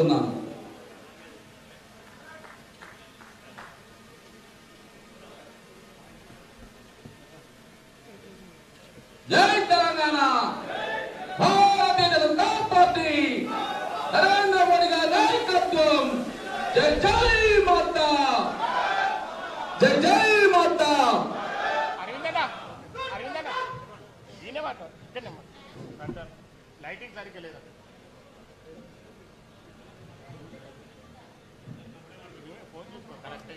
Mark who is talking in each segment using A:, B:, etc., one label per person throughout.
A: కోరుతున్నాను జై తెలంగాణ. భారతీయ జనతా పార్టీ. నరేంద్ర మోడీ గారి నాయకత్వం. జై జై మాతా. జై జై మాతా.
B: లైటింగ్ సరిగ్గా లేదా. para este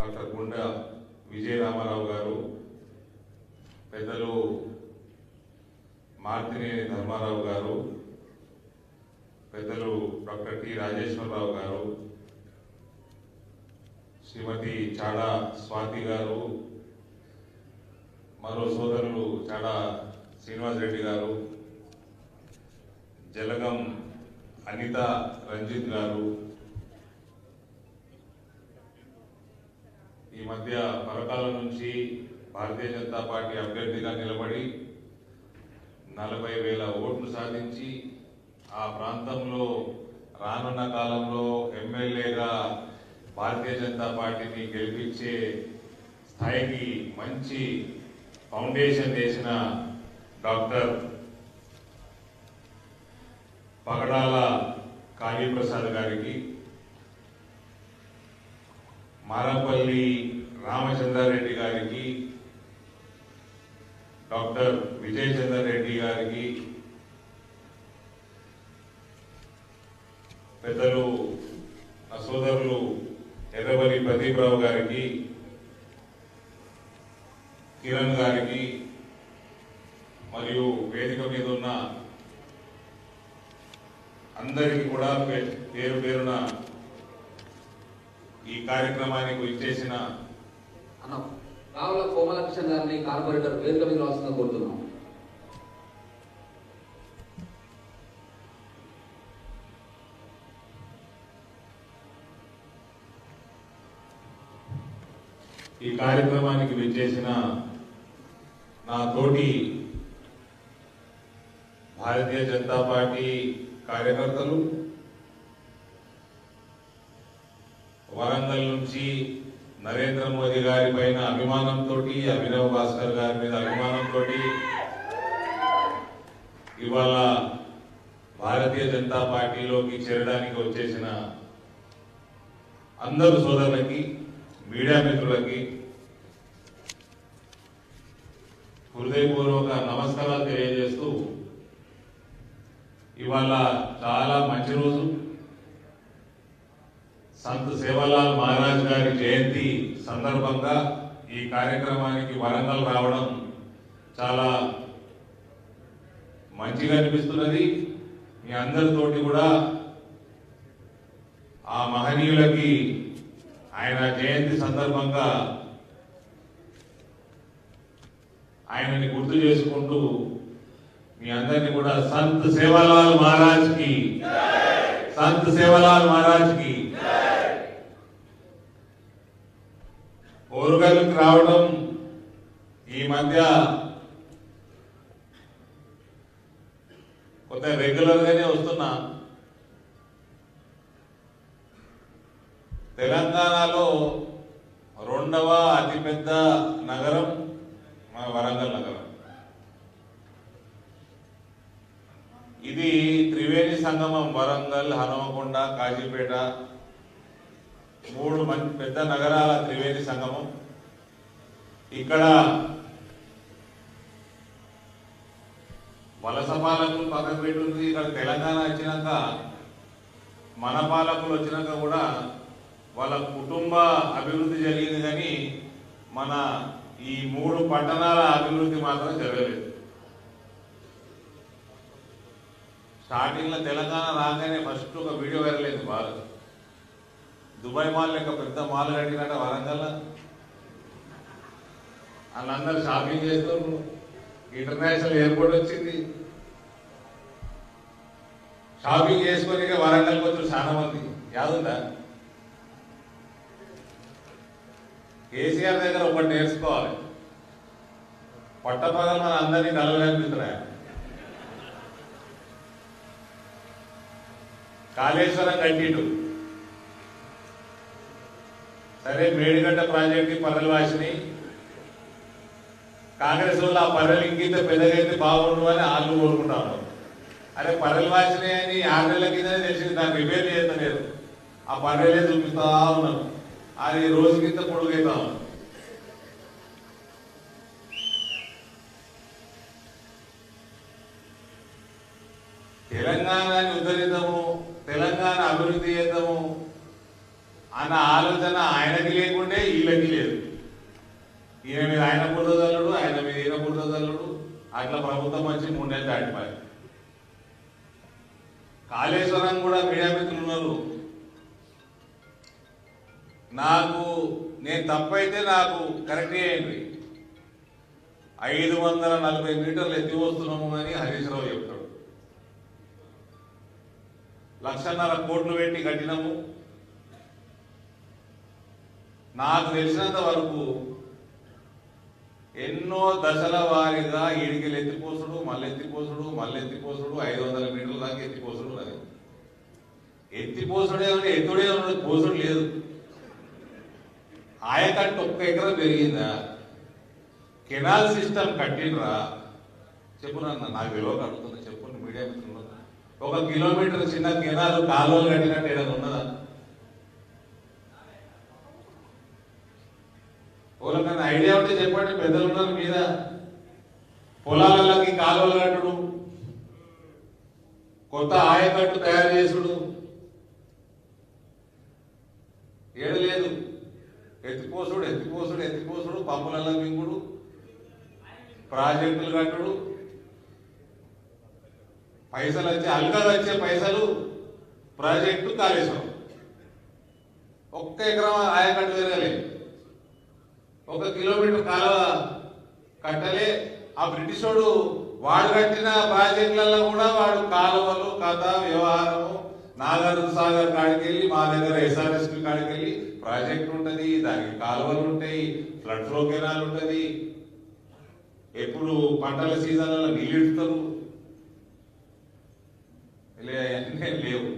C: doctor Gunda Vijaya Ramarao garu పెద్దలు మార్తినేని ధర్మారావు గారు పెద్దలు డాక్టర్ టి రాజేశ్వరరావు గారు శ్రీమతి చాడా స్వాతి గారు మరో సోదరులు చాడా శ్రీనివాస్ రెడ్డి గారు జలగం అనిత రంజిత్ గారు ఈ మధ్య పరకాలం నుంచి భారతీయ జనతా పార్టీ అభ్యర్థిగా నిలబడి నలభై వేల ఓట్లు సాధించి ఆ ప్రాంతంలో రానున్న కాలంలో ఎమ్మెల్యేగా భారతీయ జనతా పార్టీని గెలిపించే స్థాయికి మంచి ఫౌండేషన్ వేసిన డాక్టర్ పగడాల కాళీప్రసాద్ గారికి మారపల్లి రామచంద్రారెడ్డి గారికి డాక్టర్ విజయచంద్రారెడ్డి రెడ్డి గారికి పెద్దలు ఆ సోదరులు ఎర్రబల్లి ప్రదీపరావు గారికి కిరణ్ గారికి మరియు వేదిక మీద ఉన్న అందరికీ కూడా పే- పేరు పేరున ఈ కార్యక్రమానికి ఇచ్చేసిన
A: అన్న రావుల కోమలకృష్ణ గారిని కార్పొరేటర్ వేదిక మీద రావాల్సిందిగా కోరుతున్నాం.
C: ఈ కార్యక్రమానికి విచ్చేసిన నా తోటి భారతీయ జనతా పార్టీ కార్యకర్తలు వరంగల్ నుంచి నరేంద్ర మోదీ గారి పైన అభిమానంతో అభినవ్ భాస్కర్ గారి మీద అభిమానంతో ఇవాళ భారతీయ జనతా పార్టీలోకి చేరడానికి వచ్చేసిన అందరు సోదరులకి మీడియా మిత్రులకి హృదయపూర్వక నమస్కారాలు తెలియజేస్తూ ఇవాళ చాలా మంచి రోజు. సంత్ సేవలాల్ మహారాజ్ గారి జయంతి సందర్భంగా ఈ కార్యక్రమానికి వరంగల్ రావడం చాలా మంచిగా అనిపిస్తున్నది. మీ అందరితోటి కూడా ఆ మహనీయులకి ఆయన జయంతి సందర్భంగా ఆయనని గుర్తు చేసుకుంటూ మీ అందరినీ కూడా సంత్ సేవలాల్ మహారాజ్కి సంత్ సేవలాల్ మహారాజ్ కి రావడం ఈ మధ్య కొంత రెగ్యులర్గానే వస్తున్నా. తెలంగాణలో రెండవ అతిపెద్ద నగరం మన వరంగల్ నగరం. ఇది త్రివేణి సంగమం వరంగల్ హనుమకొండ కాజీపేట మూడు మంచి పెద్ద నగరాల త్రివేణి సంగమం ఇక్కడ వలస పాలకులు పక్కన పెట్టుంది ఇక్కడ తెలంగాణ వచ్చినాక మన పాలకులు వచ్చినాక కూడా వాళ్ళ కుటుంబ అభివృద్ధి జరిగింది కానీ మన ఈ మూడు పట్టణాల అభివృద్ధి మాత్రం జరగలేదు. స్టార్టింగ్లో తెలంగాణ రాగానే ఫస్ట్ ఒక వీడియో వైరల్ అయింది దుబాయ్ మాల్ లెక్క పెద్ద మాల్ కట్టినట్ట వరంగల్ వాళ్ళందరూ షాపింగ్ చేస్తున్నారు. ఇంటర్నేషనల్ ఎయిర్పోర్ట్ వచ్చింది. షాపింగ్ చేసుకొని వరంగల్కి వచ్చారు చాలా మంది. యాదుందా? కేసీఆర్ దగ్గర ఒకటి నేర్చుకోవాలి. పట్టపగలు మన అందరినీ కలవలేకపోతున్నాయి కాళేశ్వరం కట్టిండు. సరే మేడిగడ్డ ప్రాజెక్ట్ పర్రెలు వాసిని. కాంగ్రెస్ వాళ్ళు ఆ పర్రెలు ఇంకింత పెద్దగైతే బాగుండు అని వాళ్ళు కోరుకుంటారు అరే పర్రెలు వాసినాయి అని ఆరు నెలల కింద తెలిసింది దాన్ని రిపేర్ చేస్తలేరు ఆ పర్రెలే చూపిస్తా ఉన్నాం. అది రోజు కింద పొడుగైతా ఉన్నాం తెలంగాణని ఉద్ధరిద్దాము తెలంగాణ అభివృద్ధి చేద్దాము అన్న ఆలోచన ఆయనకి లేకుండే వీళ్ళకి లేదు. ఈయన మీద ఆయన బుర్రదల్లుడు ఆయన మీద ఈయన బుర్రదల్లుడు అట్లా ప్రభుత్వం వచ్చి మూడేళ్ళు దాటిపోయి కాళేశ్వరం కూడా మీడియా మిత్రులు ఉన్నారు. నాకు నేను తప్పైతే నాకు కరెక్ట్ చేయండి ఐదు వందల నలభై మీటర్లు ఎత్తి వస్తున్నాము అని హరీష్ రావు చెప్తాడు. లక్షన్నర కోట్లు పెట్టి కట్టినాము. నాకు తెలిసినంత వరకు ఎన్నో దశల వారీగా ఈడికెళ్ళి ఎత్తిపోసుడు మళ్ళీ ఎత్తిపోసుడు మళ్ళీ ఎత్తిపోసుడు ఐదు వందల మీటర్ల దాకా ఎత్తిపోసుడు అది ఎత్తిపోసుడే ఉంటే ఎత్తుడే ఉన్నాడు పోసుడు లేదు. ఆయకట్టు ఒక్క ఎకరం పెరిగిందా? కెనాల్ సిస్టమ్ కట్టినరా చెప్పు నాన్న నాకు విలువ అడుగుతున్నా చెప్పు మీడియా మిత్రులు. ఒక కిలోమీటర్ చిన్న కెనాల్ కాలువలు కట్టినట్టు ఏదైనా ఉన్నదా? పెద్దలున్నారు మీద పొలాలకి కాలువలు కట్టుడు కొత్త ఆయకట్టు తయారు చేసుడు. ఏడలేదు. ఎత్తిపోసుడు ఎత్తిపోసుడు ఎత్తిపోసుడు పంపులలో మింగుడు ప్రాజెక్టులు కట్టుడు. పైసలు వచ్చే అల్గా వచ్చే పైసలు ప్రాజెక్టు కాళేశ్వరం. ఒక్క ఎకరం ఆయకట్టు తిరగలే ఒక కిలోమీటర్ కాలువ కట్టలే. ఆ బ్రిటిష్ వాడు వాడు కట్టిన ప్రాజెక్టులలో కూడా వాడు కాలువలు కథ వ్యవహారము నాగార్జున సాగర్ కాడికి వెళ్ళి మా దగ్గర ఎస్ఆర్ఎస్పి కాడికి వెళ్ళి ప్రాజెక్ట్ ఉంటుంది దానికి కాలువలు ఉంటాయి ఫ్లడ్ ఫ్లో కెనాల్ ఉంటుంది. ఎప్పుడు పంటల సీజన్లలో నీళ్ళు లే లేవు.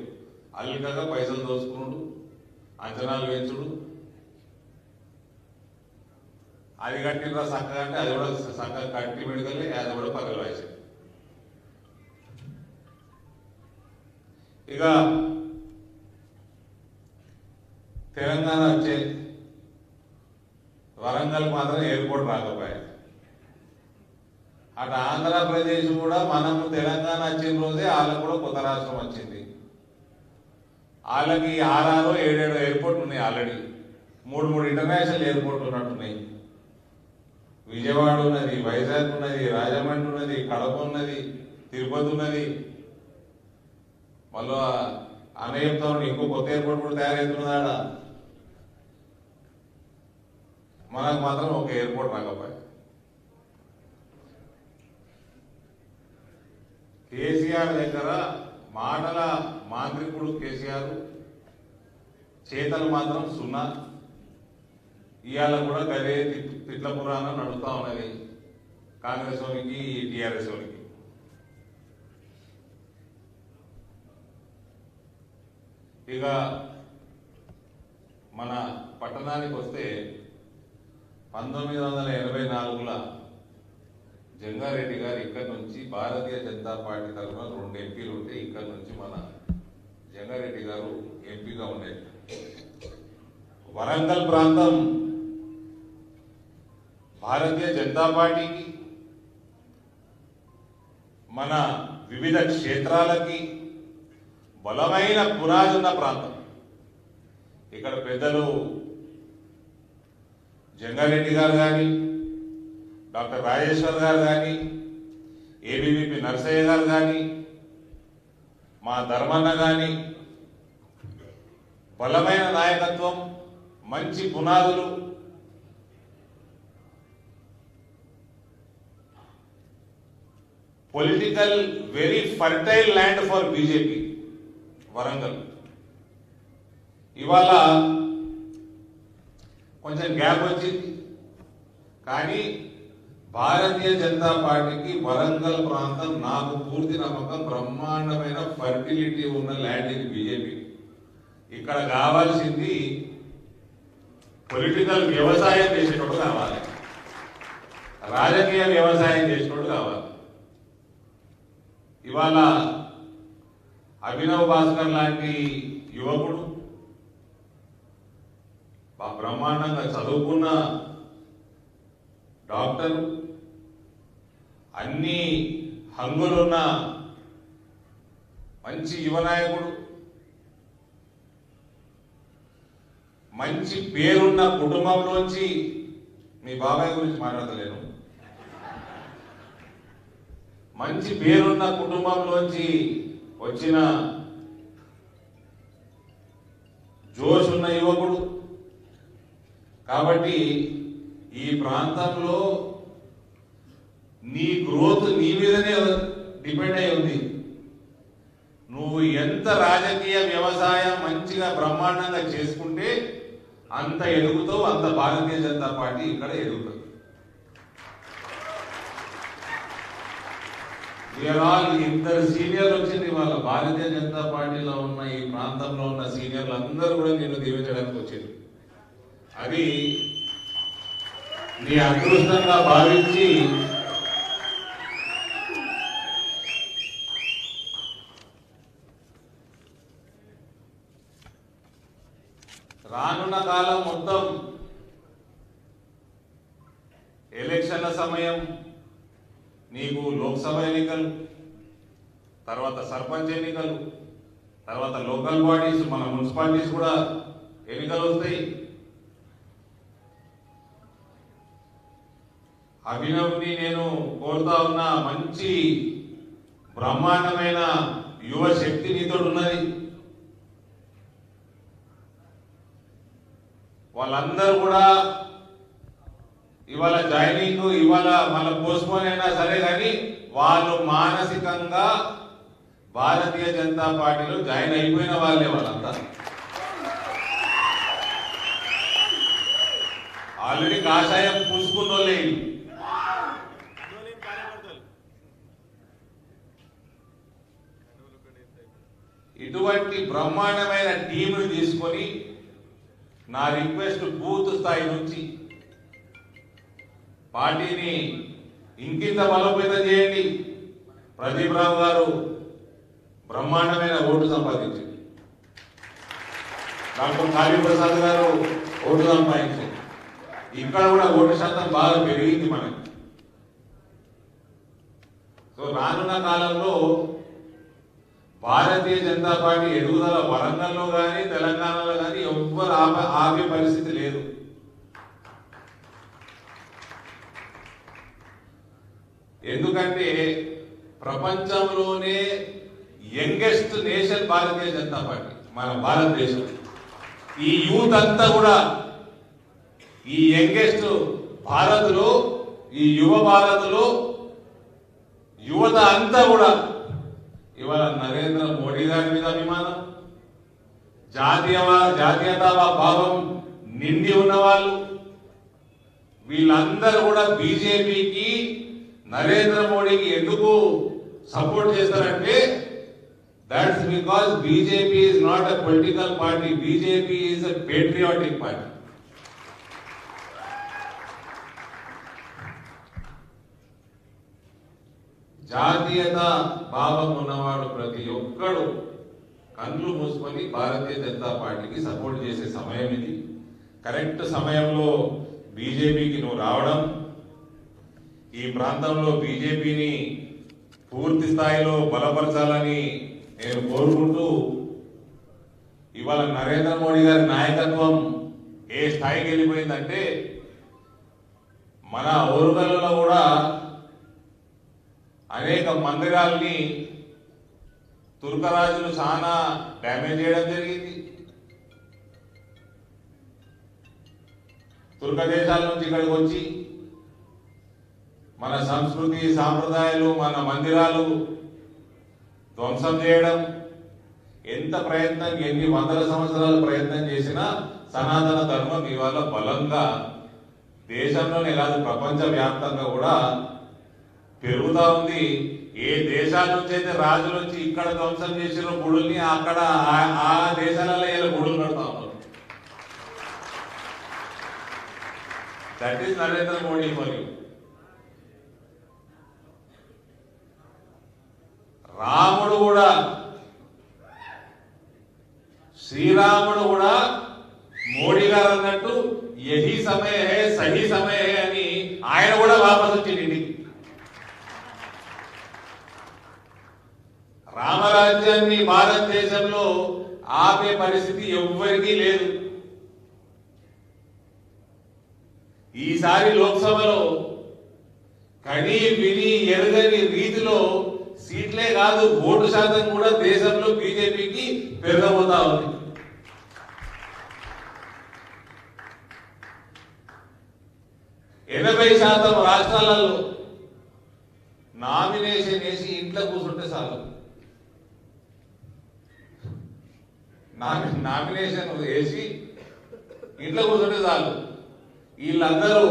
C: అల్లికగా పైసలు దోచుకున్నాడు అంచనాలు పెంచుడు అది కట్టినరా చక్కగా అంటే అది కూడా చక్కగా కట్టి మెడకలే అది కూడా పగలు వేసి ఇక తెలంగాణ వచ్చే వరంగల్ మాత్రం ఎయిర్పోర్ట్ రాకపోయాయి అటు ఆంధ్రప్రదేశ్ కూడా మనము తెలంగాణ వచ్చిన రోజే వాళ్ళకు కూడా కొత్త రాష్ట్రం వచ్చింది. వాళ్ళకి ఆరారు ఏడేడు ఎయిర్పోర్ట్ ఉన్నాయి ఆల్రెడీ. మూడు మూడు ఇంటర్నేషనల్ ఎయిర్పోర్ట్లు ఉన్నట్టున్నాయి. విజయవాడ ఉన్నది వైజాగ్ ఉన్నది రాజమండ్రి ఉన్నది కడప ఉన్నది తిరుపతి ఉన్నది. మళ్ళీ అన్నయ్యతో ఎక్కువ కొత్త ఎయిర్పోర్ట్ కూడా తయారవుతున్నాడ మనకు మాత్రం ఒక ఎయిర్పోర్ట్ రాకపోయి. కేసీఆర్ దగ్గర మాటల మాంత్రికుడు కేసీఆర్ చేతలు మాత్రం సున్నా. ఇవాళ కూడా గదే తిట్ల పురాణం నడుస్తూ ఉన్నది. కాంగ్రెస్ వాళ్ళకి టీఆర్ఎస్ వాళ్ళకి ఇక మన పట్టణానికి వస్తే పంతొమ్మిది వందల ఎనభై నాలుగులో జంగారెడ్డి గారు ఇక్కడ నుంచి భారతీయ జనతా పార్టీ తరఫున రెండు ఎంపీలు ఉంటే ఇక్కడ నుంచి మన జంగారెడ్డి గారు ఎంపీగా ఉండేది వరంగల్ ప్రాంతం భారతీయ జనతా పార్టీకి మన వివిధ క్షేత్రాలకి బలమైన పునాది ఉన్న ప్రాంతం. ఇక్కడ పెద్దలు జంగారెడ్డి గారు కానీ డాక్టర్ రాజేశ్వర్ గారు కానీ ఏబీవీపీ నరసయ్య గారు కానీ మా ధర్మన్న కానీ బలమైన నాయకత్వం మంచి పునాదులు political very fertile land for BJP Warangal ఇవాళ కొంచెం గ్యాప్ వచ్చింది. కానీ భారతీయ జనతా పార్టీకి వరంగల్ ప్రాంతం నాకు పూర్తి నమ్మకం బ్రహ్మాండమైన ఫర్టిలిటీ ఉన్న ల్యాండ్ ఇది బీజేపీ ఇక్కడ కావాల్సింది పొలిటికల్ వ్యవసాయం చేసేటోడు కావాలి. రాజకీయ వ్యవసాయం చేసేటోడు కావాలి. ఇవాళ అభినవ్ భాస్కర్ లాంటి యువకుడు బ్రహ్మాండంగా చదువుకున్న డాక్టర్ అన్ని హంగులున్న మంచి యువనాయకుడు మంచి పేరున్న కుటుంబంలోంచి మీ బాబాయ్ గురించి మాట్లాడలేను మంచి పేరున్న కుటుంబంలోంచి వచ్చిన జోష్ ఉన్న యువకుడు. కాబట్టి ఈ ప్రాంతంలో నీ గ్రోత్ నీ మీదనే డిపెండ్ అయి ఉంది. నువ్వు ఎంత రాజకీయ వ్యవసాయం మంచిగా బ్రహ్మాండంగా చేసుకుంటే అంత ఎదుగుతావు అంత భారతీయ జనతా పార్టీ ఇక్కడ ఎదుగుతుంది ఆల్ ఇద్దరు సీనియర్లు వచ్చింది వాళ్ళ భారతీయ జనతా పార్టీలో ఉన్న ఈ ప్రాంతంలో ఉన్న సీనియర్లు అందరూ కూడా నిన్ను దీవించడానికి వచ్చింది అది నీ అదృష్టంగా భావించి రానున్న కాలం మొత్తం ఎలక్షన్ల సమయం నీకు లోక్సభ ఎన్నికలు తర్వాత సర్పంచ్ ఎన్నికలు తర్వాత లోకల్ బాడీస్ మన మున్సిపాలిటీస్ కూడా ఎన్నికలు వస్తాయి. అభినవ్ని నేను కోరుతా ఉన్న మంచి బ్రహ్మాండమైన యువ శక్తి నీతో ఉన్నది. వాళ్ళందరూ కూడా ఇవాళ జాయినింగ్ ఇవాళ మళ్ళీ పోస్ట్పోన్ అయినా సరే కానీ వాళ్ళు మానసికంగా భారతీయ జనతా పార్టీలో జాయిన్ అయిపోయిన వాళ్ళే వాళ్ళంతా. ఆల్రెడీ కాషాయం పూసుకున్న వాళ్ళే ఇటువంటి బ్రహ్మాండమైన టీంను తీసుకొని నా రిక్వెస్ట్ బూత్ స్థాయి నుంచి పార్టీని ఇంకింత బలోపేతం చేయండి. ప్రదీప్ రావు గారు బ్రహ్మాండమైన ఓటు సంపాదించింది. డాక్టర్ కాళీప్రసాద్ గారు ఓటు సంపాదించారు ఇక్కడ కూడా ఓటు శాతం బాగా పెరిగింది మనకి. సో రానున్న కాలంలో భారతీయ జనతా పార్టీ ఎదుగుదల వరంగల్లో కానీ తెలంగాణలో కానీ ఎవ్వరు ఆపే పరిస్థితి లేదు. ఎందుకంటే ప్రపంచంలోనే youngest nation Bharatiya Janata party మన భారతదేశం. ఈ యూత్ అంతా కూడా ఈ యంగెస్ట్ భారత్లో ఈ యువ భారత్లో యువత అంతా కూడా ఇవాళ నరేంద్ర మోడీ గారి మీద అభిమానం. జాతీయ జాతీయతా భావం నిండి ఉన్న వాళ్ళు వీళ్ళందరూ కూడా బీజేపీకి నరేంద్ర మోడీకి ఎందుకు సపోర్ట్ చేస్తారంటే that's because BJP is not a political party BJP is a patriotic party జాతీయత భావం ఉన్నవాడు ప్రతి ఒక్కడు కండ్లు మూసుకొని భారతీయ జనతా పార్టీకి సపోర్ట్ చేసే సమయం ఇది. కరెక్ట్ సమయంలో బీజేపీకి నువ్వు రావడం ఈ ప్రాంతంలో బీజేపీని పూర్తి స్థాయిలో బలపరచాలని నేను కోరుకుంటూ ఇవాళ నరేంద్ర మోడీ గారి నాయకత్వం ఏ స్థాయికి వెళ్ళిపోయిందంటే మన ఓరుగల్లో కూడా అనేక మందిరాల్ని తుర్కరాజులు చాలా డ్యామేజ్ చేయడం జరిగింది. తుర్క దేశాల నుంచి ఇక్కడికి వచ్చి మన సంస్కృతి సాంప్రదాయాలు మన మందిరాలు ధ్వంసం చేయడం ఎంత ప్రయత్నం ఎన్ని వందల సంవత్సరాలు ప్రయత్నం చేసినా సనాతన ధర్మం ఇవాళ బలంగా దేశంలోనే కాదు ప్రపంచ వ్యాప్తంగా కూడా పెరుగుతా ఉంది. ఏ దేశాల నుంచి అయితే రాజుల నుంచి ఇక్కడ ధ్వంసం చేసిన గుడుల్ని అక్కడ ఆ- ఆ దేశాలలో ఇలా గుడులు కడతా ఉన్నారు. దట్ ఈస్ నరేంద్ర మోడీ మరియు రాముడు కూడా శ్రీరాముడు కూడా మోడీ గారు అన్నట్టు ఎహి సమయ సహి సహీ సమయ అని ఆయన కూడా వాపసు వచ్చింది. రామరాజ్యాన్ని భారతదేశంలో ఆపే పరిస్థితి ఎవ్వరికీ లేదు. ఈసారి లోక్సభలో కనీ విని ఎరగని రీతిలో సీట్లే కాదు ఓటు శాతం కూడా దేశంలో బీజేపీకి పెరగబోతా ఉంది. ఎనభై శాతం రాష్ట్రాలలో నామినేషన్ వేసి ఇంట్లో కూర్చుంటే చాలు. నామి- నామినేషన్ వేసి ఇంట్లో కూర్చుంటే చాలు. వీళ్ళందరూ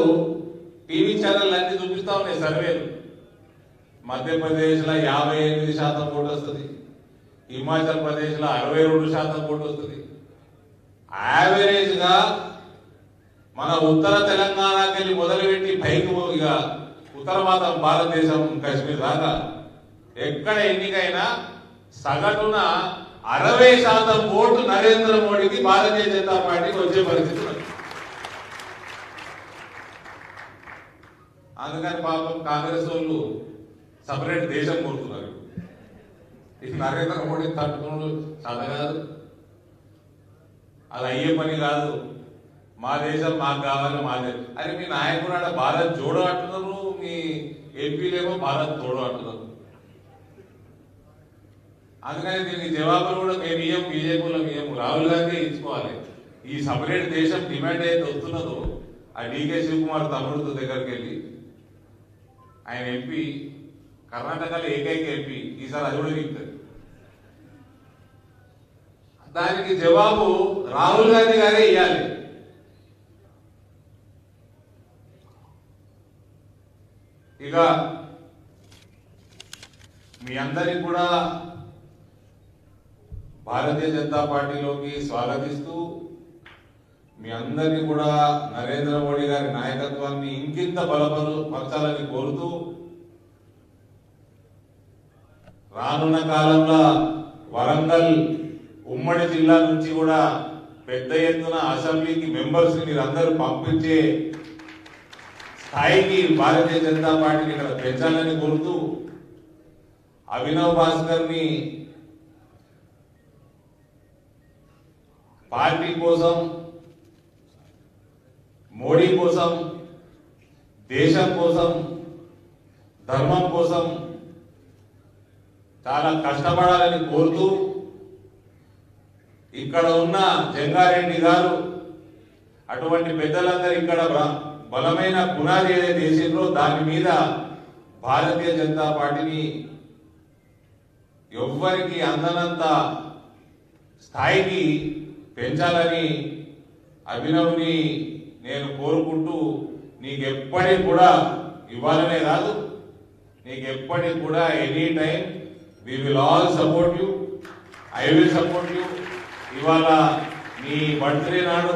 C: టీవీ ఛానల్ అన్ని చూపిస్తా ఉన్నాయి సర్వేలు. మధ్యప్రదేశ్లో యాభై ఎనిమిది శాతం ఓటు వస్తుంది. హిమాచల్ ప్రదేశ్లో అరవై రెండు శాతం ఓటు వస్తుంది. యావరేజ్గా మన ఉత్తర తెలంగాణకి వెళ్ళి మొదలుపెట్టి పైకి ఇక ఉత్తర మాత్రం భారతదేశం కశ్మీర్ దాకా ఎక్కడ ఎన్నికైనా సగటున అరవై శాతం ఓటు నరేంద్ర మోడీకి భారతీయ జనతా పార్టీకి వచ్చే పరిస్థితి అందుకని పాపం కాంగ్రెస్ వాళ్ళు సపరేట్ దేశం కోరుతున్నారు ఇది నరేంద్ర మోడీ తట్టుకున్నాడు. చద కాదు. అది అయ్యే పని కాదు. మా దేశం మాకు కావాలి మా దేశం. అరే మీ నాయకుడు ఆడ భారత్ జోడో అంటున్నారు. మీ ఏపీలేమో భారత్ తోడో అంటున్నారు. అందుకని దీనికి జవాబులు కూడా మేము ఇయ్యం బీజేపీలో మేము రాహుల్ గాంధీ ఇచ్చుకోవాలి. ఈ సపరేట్ దేశం డిమాండ్ అయితే వస్తున్నదో ఆ డీకే శివకుమార్ తమ్ముడు దగ్గరికి వెళ్ళి ఆయన ఎంపీ కర్ణాటకలో ఏకైక ఎంపీ. ఈసారి అది కూడా దిగుతుంది దానికి జవాబు రాహుల్ గాంధీ గారే ఇవ్వాలి ఇక మీ అందరికి కూడా భారతీయ జనతా పార్టీలోకి స్వాగతిస్తూ మీ అందరినీ కూడా నరేంద్ర మోడీ గారి నాయకత్వాన్ని ఇంకింత బలపరు పరచాలని కోరుతూ రానున్న కాలంలో వరంగల్ ఉమ్మడి జిల్లా నుంచి కూడా పెద్ద ఎత్తున అసెంబ్లీకి మెంబర్స్ మీరందరూ పంపించే స్థాయికి భారతీయ జనతా పార్టీని ఇక్కడ పెంచాలని కోరుతూ అభినవ్ భాస్కర్ని పార్టీ కోసం మోడీ కోసం దేశం కోసం ధర్మం కోసం చాలా కష్టపడాలని కోరుతూ ఇక్కడ ఉన్న జంగారెడ్డి గారు అటువంటి పెద్దలందరూ ఇక్కడ బలమైన పునాది ఏదైతే వేసిండ్రో దాని మీద భారతీయ జనతా పార్టీని ఎవ్వరికి అందనంత స్థాయికి పెంచాలని అభినవ్ని నేను కోరుకుంటూ నీకు ఎప్పటికి కూడా ఇవ్వాలనే కాదు నీకు ఎప్పటికి కూడా any time we will all support you I will support you ఇవాళ నీ బర్త్డే నాడు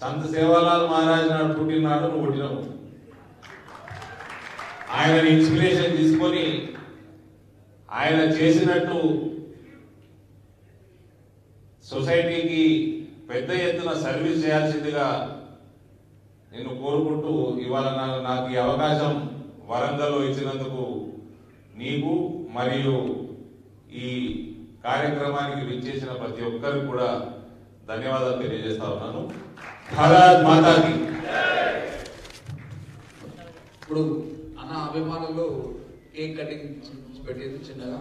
C: సంత సేవాలాల్ మహారాజ్ నాడు పుట్టినాడు నువ్వు పుట్టినావు. ఆయన ఇన్స్పిరేషన్ తీసుకొని ఆయన చేసినట్టు సొసైటీకి పెద్ద ఎత్తున సర్వీస్ చేయాల్సిందిగా నేను కోరుకుంటూ ఇవాళ నా- నాకు ఈ అవకాశం వరంగల్లో ఇచ్చినందుకు నీకు మరియు ఈ కార్యక్రమానికి విచ్చేసిన ప్రతి ఒక్కరికి కూడా ధన్యవాదాలు తెలియజేస్తా ఉన్నాను. భారత్ మాతాకి.
A: ఇప్పుడు అన్న అభిమానులు కేక్ కటింగ్ పెట్టేది చిన్నగా.